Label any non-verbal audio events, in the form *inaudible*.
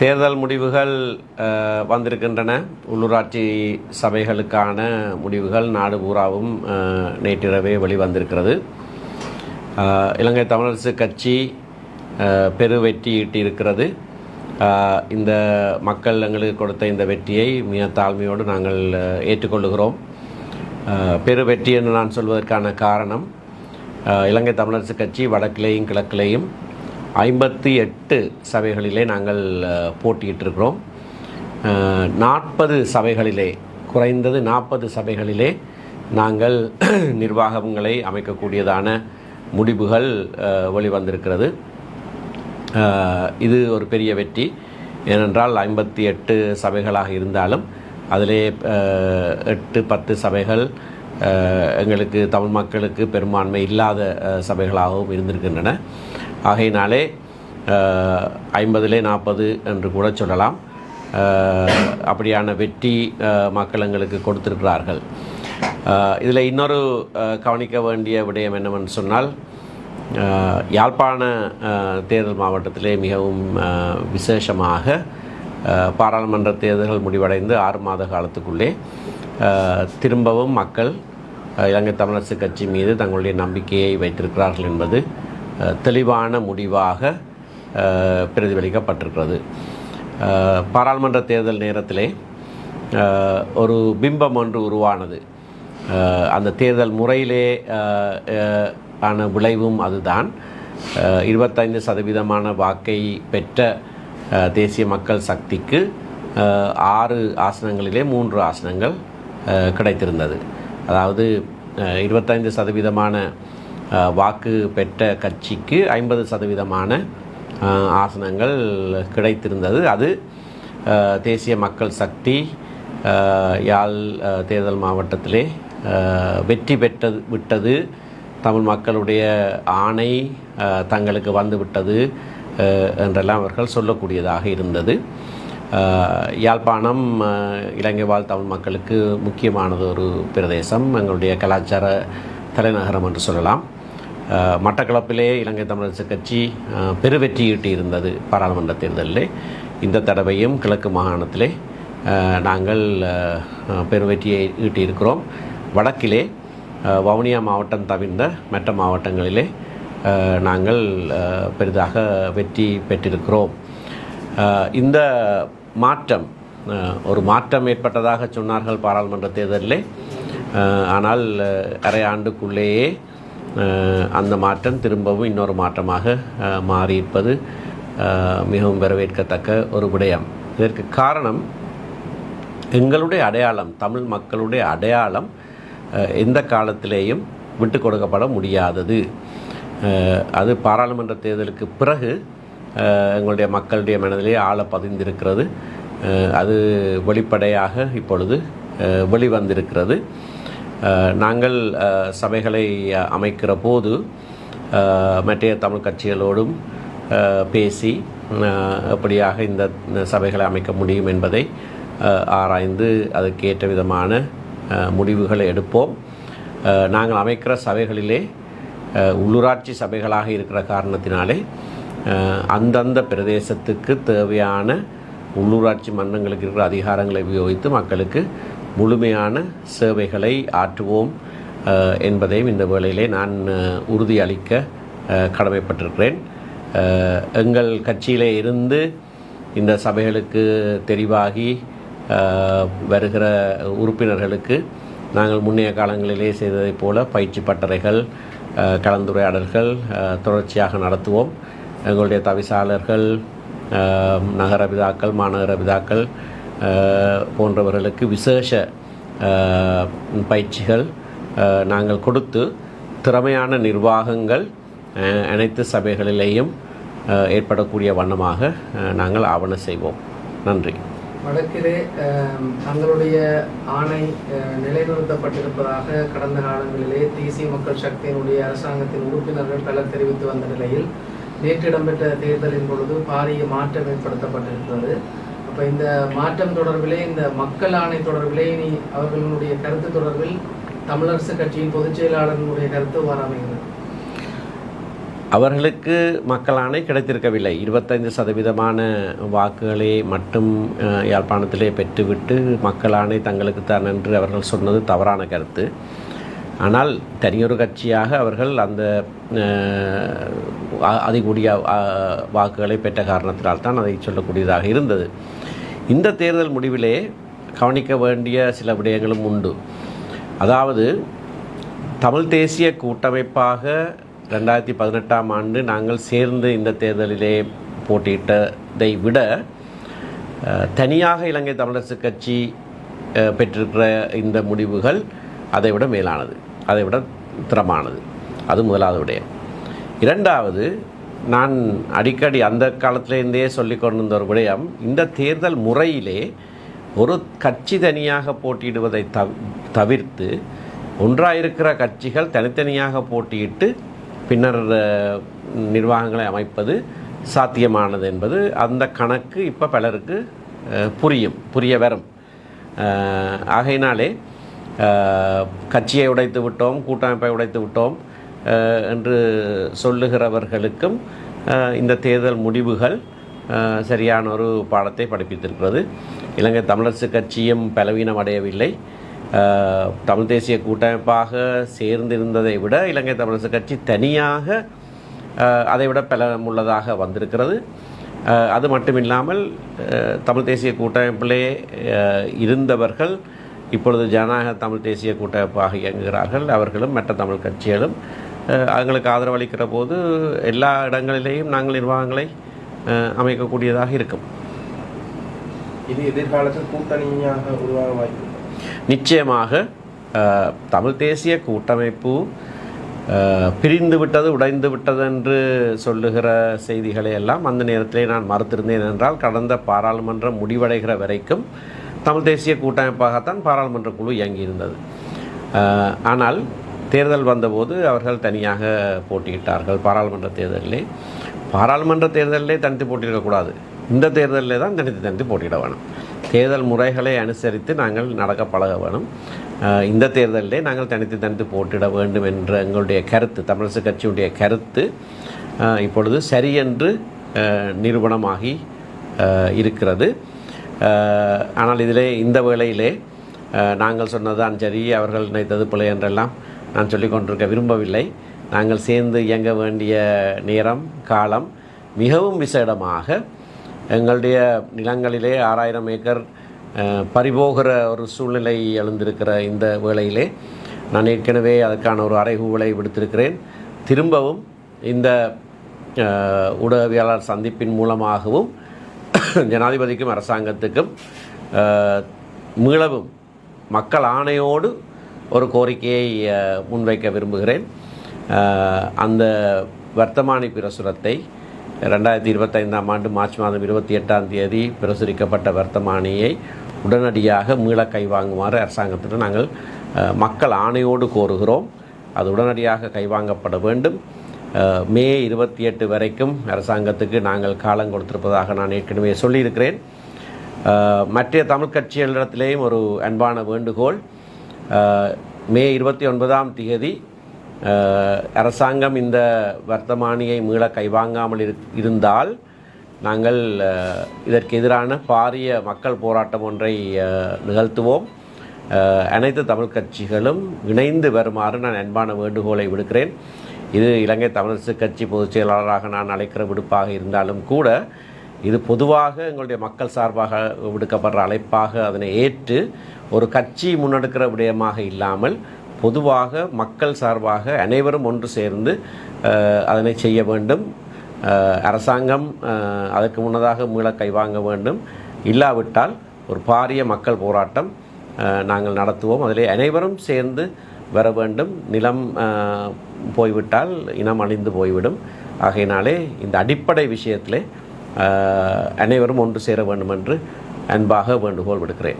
தேர்தல் முடிவுகள் வந்திருக்கின்றன. உள்ளூராட்சி சபைகளுக்கான முடிவுகள் நாடு பூராவும் நேற்றிரவே வெளிவந்திருக்கிறது. இலங்கை தமிழரசு கட்சி பெரு வெற்றி ஈட்டியிருக்கிறது இந்த மக்கள் எங்களுக்கு கொடுத்த இந்த வெற்றியை மிக தாழ்மையோடு நாங்கள் ஏற்றுக்கொள்ளுகிறோம். பெரு வெற்றி என்று நான் சொல்வதற்கான காரணம் இலங்கை தமிழரசு கட்சி வடக்கிலேயும் கிழக்கிலேயும் ஐம்பத்தி எட்டு சபைகளிலே நாங்கள் போட்டியிட்டிருக்கிறோம். நாற்பது சபைகளிலே குறைந்தது நாற்பது சபைகளிலே நாங்கள் *clears throat* நிர்வாகங்களை அமைக்கக்கூடியதான முடிவுகள் வெளிவந்திருக்கிறது. இது ஒரு பெரிய வெற்றி. ஏனென்றால் ஐம்பத்தி எட்டு சபைகளாக இருந்தாலும் அதிலே எட்டு பத்து சபைகள் எங்களுக்கு தமிழ் மக்களுக்கு பெரும்பான்மை இல்லாத சபைகளாகவும் இருந்திருக்கின்றன. ஆகையினாலே ஐம்பதிலே நாற்பது என்று கூட சொல்லலாம். அப்படியான வெற்றி மக்கள் எங்களுக்கு கொடுத்திருக்கிறார்கள். இதில் இன்னொரு கவனிக்க வேண்டிய விடயம் என்னவென்று சொன்னால் யாழ்ப்பாண தேர்தல் மாவட்டத்திலே மிகவும் விசேஷமாக பாராளுமன்ற தேர்தல்கள் முடிவடைந்து ஆறு மாத காலத்துக்குள்ளே திரும்பவும் மக்கள் இலங்கை தமிழரசு கட்சி மீது தங்களுடைய நம்பிக்கையை வைத்திருக்கிறார்கள் என்பது தெளிவான முடிவாக பிரதிபலிக்கப்பட்டிருக்கிறது. பாராளுமன்ற தேர்தல் நேரத்திலே ஒரு பிம்பம் ஒன்று உருவானது. அந்த தேர்தல் முறையிலே ஆன விளைவும் அதுதான். இருபத்தைந்து சதவீதமான வாக்கை பெற்ற தேசிய மக்கள் சக்திக்கு ஆறு ஆசனங்களிலே மூன்று ஆசனங்கள் கிடைத்திருந்தது. அதாவது இருபத்தைந்து சதவீதமான வாக்கு பெற்ற கட்சிக்கு ஐம்பது சதவீதமான ஆசனங்கள் கிடைத்திருந்தது. அது தேசிய மக்கள் சக்தி யாழ் தேர்தல் மாவட்டத்திலே வெற்றி பெற்றது விட்டது. தமிழ் மக்களுடைய ஆணை தங்களுக்கு வந்துவிட்டது என்றெல்லாம் அவர்கள் சொல்லக்கூடியதாக இருந்தது. யாழ்ப்பாணம் இலங்கை வாழ் தமிழ் மக்களுக்கு முக்கியமானது ஒரு பிரதேசம். எங்களுடைய கலாச்சார தலைநகரம் என்று சொல்லலாம். மட்டக்களப்பிலே இலங்கை தமிழரசு கட்சி அஹ், பெருவெற்றி இருந்தது பாராளுமன்ற தேர்தலிலே. இந்த தடவையும் கிழக்கு மாகாணத்திலே நாங்கள் பெருவெற்றியை ஈட்டியிருக்கிறோம். வடக்கிலே வவுனியா மாவட்டம் தவிர்ந்த மற்ற மாவட்டங்களிலே நாங்கள் பெரிதாக வெற்றி பெற்றிருக்கிறோம். இந்த மாற்றம் ஒரு மாற்றம் ஏற்பட்டதாக சொன்னார்கள் பாராளுமன்ற தேர்தலில். ஆனால் அரை ஆண்டுக்குள்ளேயே அந்த மாற்றம் திரும்பவும் இன்னொரு மாற்றமாக மாறியிருப்பது மிகவும் வரவேற்கத்தக்க ஒரு விடயம். இதற்கு காரணம் எங்களுடைய அடையாளம் தமிழ் மக்களுடைய அடையாளம் எந்த காலத்திலேயும் விட்டு கொடுக்கப்பட முடியாதது. அது பாராளுமன்ற தேர்தலுக்கு பிறகு எங்களுடைய மக்களுடைய மனதிலே ஆழ பதிந்திருக்கிறது. அது வெளிப்படையாக இப்பொழுது வெளிவந்திருக்கிறது. நாங்கள் சபைகளை அமைக்கிற போது மற்ற தமிழ் கட்சிகளோடும் பேசி எப்படியாக இந்த சபைகளை அமைக்க முடியும் என்பதை ஆராய்ந்து அதுக்கேற்ற விதமான முடிவுகளை எடுப்போம். நாங்கள் அமைக்கிற சபைகளிலே உள்ளூராட்சி சபைகளாக இருக்கிற காரணத்தினாலே அந்தந்த பிரதேசத்துக்கு தேவையான உள்ளூராட்சி மன்றங்களுக்கு இருக்கிற அதிகாரங்களை உபயோகித்து மக்களுக்கு முழுமையான சேவைகளை ஆற்றுவோம் என்பதையும் இந்த வேளையிலே நான் உறுதியளிக்க கடமைப்பட்டிருக்கிறேன். எங்கள் கட்சியிலே இருந்து இந்த சபைகளுக்கு தெரிவாகி வருகிற உறுப்பினர்களுக்கு நாங்கள் முன்னைய காலங்களிலே செய்ததைப் போல பயிற்சி பட்டறைகள் கலந்துரையாடல்கள் தொடர்ச்சியாக நடத்துவோம். எங்களுடைய தவிசாளர்கள் நகர பிதாக்கள் மாநகர பிதாக்கள் போன்றவர்களுக்கு விசேஷ பயிற்சிகள் நாங்கள் கொடுத்து திறமையான நிர்வாகங்கள் அனைத்து சபைகளிலேயும் ஏற்படக்கூடிய வண்ணமாக நாங்கள் ஆவண செய்வோம். நன்றி. வடக்கிலே தங்களுடைய ஆணை நிலைநிறுத்தப்பட்டிருப்பதாக கடந்த காலங்களிலே தேசிய மக்கள் சக்தியினுடைய அரசாங்கத்தின் உறுப்பினர்கள் பலர் தெரிவித்து வந்த நிலையில் நேற்று இடம்பெற்ற தேர்தலின் பொழுது பாரிய மாற்றம் ஏற்படுத்தப்பட்டிருக்கிறது. இப்போ இந்த மாற்றம் தொடர்பிலே இந்த மக்கள் ஆணை தொடர்பிலே இனி அவர்களுடைய கருத்து தொடர்பில் தமிழரசு கட்சியின் பொதுச் செயலாளர்களுடைய கருத்து எவ்வாறு அவர்களுக்கு மக்கள் ஆணை கிடைத்திருக்கவில்லை. இருபத்தைந்து சதவீதமான வாக்குகளை மட்டும் யாழ்ப்பாணத்திலே பெற்றுவிட்டு மக்கள் ஆணை தங்களுக்கு தான் என்று அவர்கள் சொன்னது தவறான கருத்து. ஆனால் தனியொரு கட்சியாக அவர்கள் அந்த அதிகூடிய வாக்குகளை பெற்ற காரணத்தினால் தான் அதை சொல்லக்கூடியதாக இருந்தது. இந்த தேர்தல் முடிவிலே கவனிக்க வேண்டிய சில விடயங்களும் உண்டு. அதாவது தமிழ் தேசிய கூட்டமைப்பாக ரெண்டாயிரத்தி பதினெட்டாம் ஆண்டு நாங்கள் சேர்ந்து இந்த தேர்தலிலே போட்டியிட்டதை விட தனியாக இலங்கை தமிழரசு கட்சி பெற்றிருக்கிற இந்த முடிவுகள் அதை விட மேலானது. அதை விட திறமானது. அது முதலாவது விடயம். இரண்டாவது நான் அடிக்கடி அந்த காலத்திலேருந்தே சொல்லிக் கொண்டிருந்த ஒரு விடயம் இந்த தேர்தல் முறையிலே ஒரு கட்சி தனியாக போட்டியிடுவதை தவ் தவிர்த்து ஒன்றாயிருக்கிற கட்சிகள் தனித்தனியாக போட்டியிட்டு பின்னர் நிர்வாகங்களை அமைப்பது சாத்தியமானது என்பது அந்த கணக்கு இப்போ பலருக்கு புரியும் புரிய வரும். ஆகையினாலே கட்சியை உடைத்து விட்டோம் கூட்டமைப்பை உடைத்து விட்டோம் என்று சொல்லுகிறவர்களுக்கும் இந்த தேர்தல் முடிவுகள் சரியான ஒரு பாடத்தை படிப்பித்திருக்கிறது. இலங்கை தமிழரசு கட்சியும் பலவீனம் அடையவில்லை. தமிழ் தேசிய கூட்டமைப்பாக சேர்ந்திருந்ததை விட இலங்கை தமிழரசு கட்சி தனியாக அதை விட பலமுள்ளதாக வந்திருக்கிறது. அது மட்டுமில்லாமல் தமிழ் தேசிய கூட்டமைப்பிலே இருந்தவர்கள் இப்பொழுது ஜனநாயக தமிழ் தேசிய கூட்டமைப்பாக இயங்குகிறார்கள். அவர்களும் மற்ற தமிழ் கட்சிகளும் அவங்களுக்கு ஆதரவளிக்கிற போது எல்லா இடங்களிலேயும் நாங்கள் நிர்வாகங்களை அமைக்கக்கூடியதாக இருக்கும் இது எதிர்காலத்தில் கூட்டணியாக உருவாக வாய்ப்பு? நிச்சயமாக தமிழ் தேசிய கூட்டமைப்பு பிரிந்து விட்டது உடைந்து விட்டது என்று சொல்லுகிற செய்திகளை எல்லாம் அந்த நேரத்திலே நான் மறுத்திருந்தேன் என்றால் கடந்த பாராளுமன்றம் முடிவடைகிற வரைக்கும் தமிழ் தேசிய கூட்டமைப்பாகத்தான் பாராளுமன்ற குழு இயங்கியிருந்தது ஆனால் தேர்தல் வந்தபோது அவர்கள் தனியாக போட்டியிட்டார்கள் பாராளுமன்ற தேர்தலிலே. பாராளுமன்ற தேர்தலிலே தனித்து போட்டியிடக்கூடாது இந்த தேர்தலிலே தான் தனித்து தனித்து போட்டியிட வேணும். தேர்தல் முறைகளை அனுசரித்து நாங்கள் நடக்க பழக வேணும். இந்த தேர்தலிலே நாங்கள் தனித்து தனித்து போட்டியிட வேண்டும் என்ற எங்களுடைய கருத்து தமிழரசு கட்சியுடைய கருத்து இப்பொழுது சரியென்று நிரூபணமாகி இருக்கிறது. ஆனால் இதிலே இந்த வேளையிலே நாங்கள் சொன்னதான் சரி அவர்கள் நினைத்தது பிள்ளை என்றெல்லாம் நான் சொல்லிக் கொண்டிருக்க விரும்பவில்லை. நாங்கள் சேர்ந்து இயங்க வேண்டிய நேரம் காலம் மிகவும் விசேடமாக எங்களுடைய நிலங்களிலே ஆறாயிரம் ஏக்கர் பறிபோகிற ஒரு சூழ்நிலை எழுந்திருக்கிற இந்த வேளையிலே நான் ஏற்கனவே அதற்கான ஒரு அறைகூவலை விடுத்திருக்கிறேன். திரும்பவும் இந்த ஊடகவியலாளர் சந்திப்பின் மூலமாகவும் ஜனாதிபதிக்கும் அரசாங்கத்துக்கும் மீளவும் மக்கள் ஆணையோடு ஒரு கோரிக்கையை முன்வைக்க விரும்புகிறேன். அந்த வர்த்தமானி பிரசுரத்தை ரெண்டாயிரத்தி இருபத்தைந்தாம் ஆண்டு மார்ச் மாதம் இருபத்தி எட்டாம் தேதி பிரசுரிக்கப்பட்ட வர்த்தமானியை உடனடியாக மீள கைவாங்குமாறு அரசாங்கத்திடம் நாங்கள் மக்கள் ஆணையோடு கோருகிறோம். அது உடனடியாக கைவாங்கப்பட வேண்டும். மே இருபத்தி எட்டு வரைக்கும் அரசாங்கத்துக்கு நாங்கள் காலம் கொடுத்திருப்பதாக நான் ஏற்கனவே சொல்லியிருக்கிறேன். மற்ற தமிழ் கட்சிகளிடத்திலேயும் ஒரு அன்பான வேண்டுகோள். மே இருபத்தி ஒன்பதாம் தேதி அரசாங்கம் இந்த வர்த்தமானியை மீள கைவாங்காமல் இரு இருந்தால் நாங்கள் இதற்கு எதிரான பாரிய மக்கள் போராட்டம் ஒன்றை நிகழ்த்துவோம். அனைத்து தமிழ் கட்சிகளும் இணைந்து வருமாறு நான் அன்பான வேண்டுகோளை விடுக்கிறேன். இது இலங்கை தமிழரசு கட்சி பொதுச் செயலாளராக நான் அழைக்கிற விடுப்பாக இருந்தாலும் கூட இது பொதுவாக எங்களுடைய மக்கள் சார்பாக விடுக்கப்படுற அழைப்பாக அதனை ஏற்று ஒரு கட்சி முன்னெடுக்கிற விடயமாக இல்லாமல் பொதுவாக மக்கள் சார்பாக அனைவரும் ஒன்று சேர்ந்து அதனை செய்ய வேண்டும். அரசாங்கம் அதற்கு முன்னதாக மீள கைவாங்க வேண்டும். இல்லாவிட்டால் ஒரு பாரிய மக்கள் போராட்டம் நாங்கள் நடத்துவோம். அதிலே அனைவரும் சேர்ந்து வர வேண்டும். நிலம் போய்விட்டால் இனம் அழிந்து போய்விடும். ஆகையினாலே இந்த அடிப்படை விஷயத்திலே அனைவரும் ஒன்று சேர வேண்டும் என்று அன்பாக வேண்டுகோள் விடுக்கிறேன்.